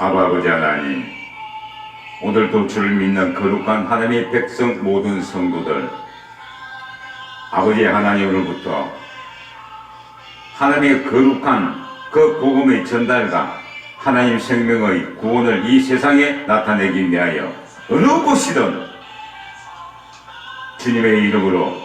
아버지 하나님, 오늘도 주를 믿는 거룩한 하나님의 백성 모든 성도들, 아버지 하나님으로부터 하나님의 거룩한 그 복음의 전달과 하나님 생명의 구원을 이 세상에 나타내기 위하여 어느 곳이든 주님의 이름으로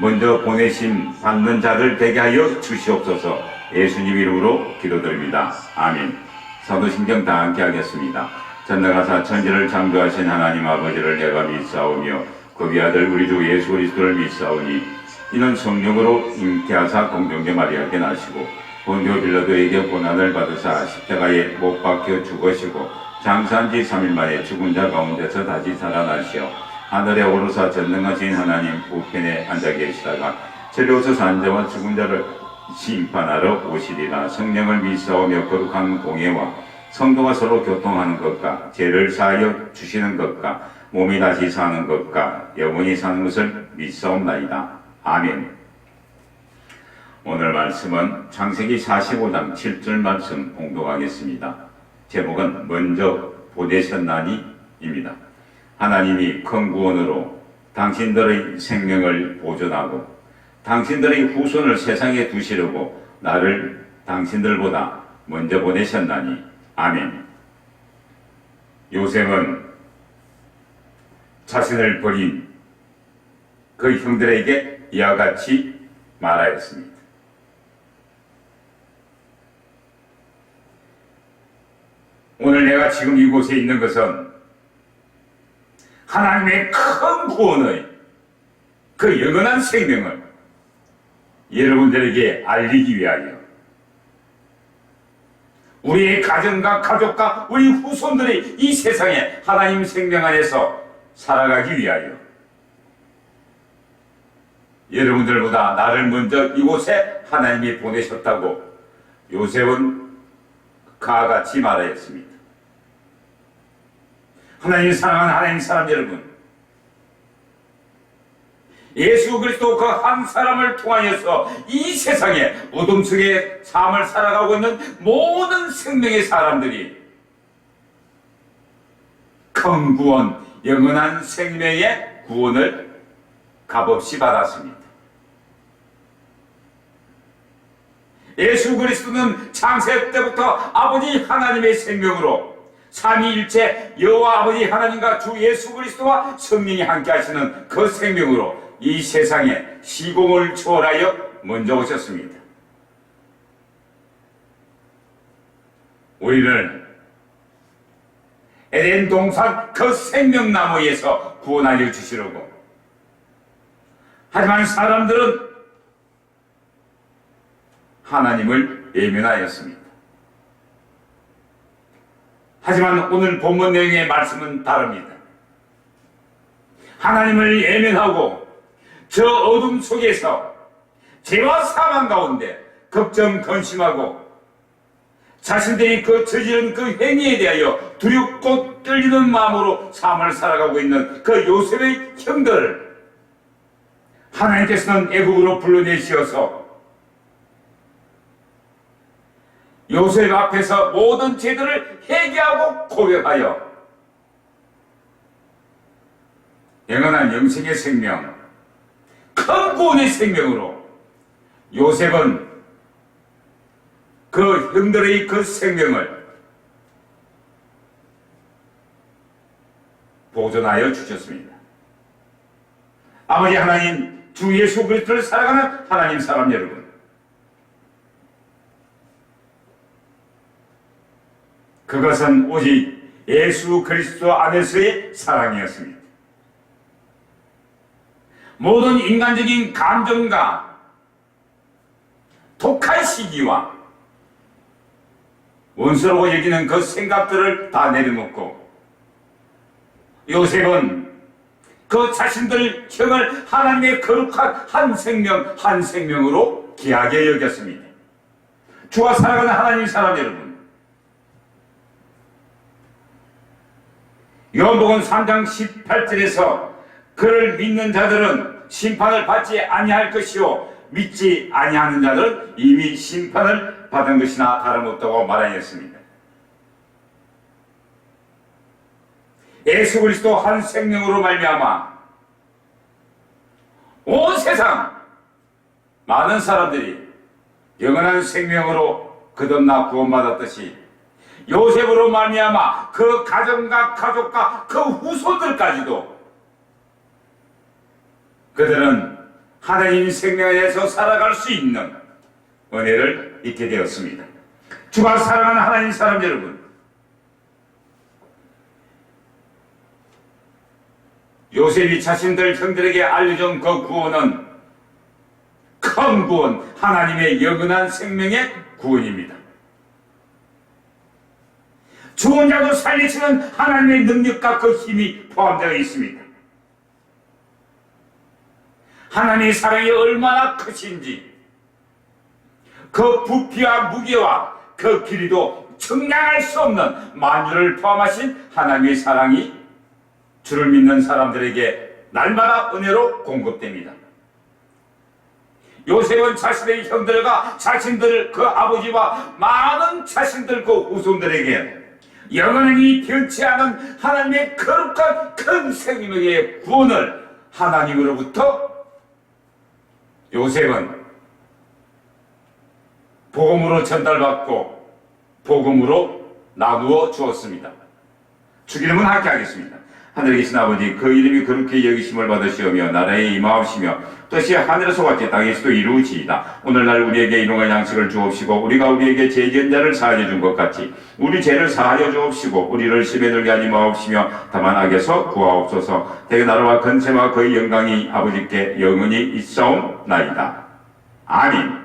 먼저 보내심 받는 자들 되게 하여 주시옵소서 예수님 이름으로 기도드립니다. 아멘. 사도신경 다 함께 하겠습니다. 전능하사 천지를 창조하신 하나님 아버지를 내가 믿사오며 그 위아들 우리 주 예수 그리스도를 믿사오니 이는 성령으로 잉태하사 공정제 마리아께 나시고 본교 빌라도에게 고난을 받으사 십자가에 못 박혀 죽으시고 장사한 지 3일 만에 죽은 자 가운데서 다시 살아나시어 하늘에 오르사 전능하신 하나님 우편에 앉아 계시다가 저리오서 산자와 죽은 자를 심판하러 오시리라 성령을 믿사오며 거룩한 공예와 성도가 서로 교통하는 것과 죄를 사하여 주시는 것과 몸이 다시 사는 것과 영원히 사는 것을 믿사옵나이다. 아멘. 오늘 말씀은 창세기 45장 7절 말씀 공독하겠습니다. 제목은 먼저 보내셨나니 입니다. 하나님이 큰 구원으로 당신들의 생명을 보존하고 당신들의 후손을 세상에 두시려고 나를 당신들보다 먼저 보내셨나니 아멘. 요셉은 자신을 버린 그 형들에게 이와 같이 말하였습니다. 오늘 내가 지금 이곳에 있는 것은 하나님의 큰 구원의 그 영원한 생명을 여러분들에게 알리기 위하여 우리의 가정과 가족과 우리 후손들이 이 세상에 하나님 생명 안에서 살아가기 위하여 여러분들보다 나를 먼저 이곳에 하나님이 보내셨다고 요셉은 그와 같이 말하였습니다. 하나님 사랑하는 하나님 사람 여러분 예수 그리스도 그 한 사람을 통하여서 이 세상에 어둠 속에 삶을 살아가고 있는 모든 생명의 사람들이 큰 구원, 영원한 생명의 구원을 값없이 받았습니다. 예수 그리스도는 창세 때부터 아버지 하나님의 생명으로 삼위일체 여호와 아버지 하나님과 주 예수 그리스도와 성령이 함께 하시는 그 생명으로 이 세상에 시공을 초월하여 먼저 오셨습니다. 우리를 에덴 동산 그 생명나무에서 구원하여 주시려고 하지만 사람들은 하나님을 예면하였습니다. 하지만 오늘 본문 내용의 말씀은 다릅니다. 하나님을 예면하고 저 어둠 속에서 죄와 사망 가운데 걱정 근심하고 자신들이 그 저지른 그 행위에 대하여 두렵고 떨리는 마음으로 삶을 살아가고 있는 그 요셉의 형들을 하나님께서는 애국으로 불러내시어서 요셉 앞에서 모든 죄들을 회개하고 고백하여 영원한 영생의 생명, 큰 구원의 생명으로 요셉은 그 형들의 그 생명을 보존하여 주셨습니다. 아버지 하나님, 주 예수 그리스도를 사랑하는 하나님 사람 여러분, 그것은 오직 예수 그리스도 안에서의 사랑이었습니다. 모든 인간적인 감정과 독한 시기와 원수라고 여기는 그 생각들을 다 내려놓고 요셉은 그 자신들 형을 하나님의 거룩한 한 생명 한 생명으로 귀하게 여겼습니다. 주와 사랑하는 하나님 사람 여러분 요한복음 3장 18절에서 그를 믿는 자들은 심판을 받지 아니할 것이요 믿지 아니하는 자들은 이미 심판을 받은 것이나 다름없다고 말하였습니다. 예수 그리스도 한 생명으로 말미암아 온 세상 많은 사람들이 영원한 생명으로 거듭나 구원받았듯이 요셉으로 말미암아 그 가정과 가족과 그 후손들까지도 그들은 하나님 생명 안에서 살아갈 수 있는 은혜를 잊게 되었습니다. 주가 사랑하는 하나님 사람 여러분, 요셉이 자신들 형들에게 알려준 그 구원은 큰 구원, 하나님의 영원한 생명의 구원입니다. 죽은 자도 살리시는 하나님의 능력과 그 힘이 포함되어 있습니다. 하나님의 사랑이 얼마나 크신지 그 부피와 무게와 그 길이도 측량할 수 없는 만유를 포함하신 하나님의 사랑이 주를 믿는 사람들에게 날마다 은혜로 공급됩니다. 요셉은 자신의 형들과 자신들 그 아버지와 많은 자신들 그 후손들에게 영원히 변치 않은 하나님의 거룩한 큰 생명의 구원을 하나님으로부터 요셉은 복음으로 전달받고 복음으로 나누어 주었습니다. 주기름은 함께 하겠습니다. 하늘에 계신 아버지 그 이름이 그렇게 여기심을 받으시오며 나라에 임하옵시며 뜻이 하늘에서 같이 땅에서도 이루어지이다. 오늘날 우리에게 일용할 양식을 주옵시고 우리가 우리에게 죄지은 자를 사하여 준 것 같이 우리 죄를 사하여 주옵시고 우리를 심에 들게 하지 마옵시며 다만 악에서 구하옵소서 대개 나라와 건세와 그의 영광이 아버지께 영원히 있사옵나이다. 아멘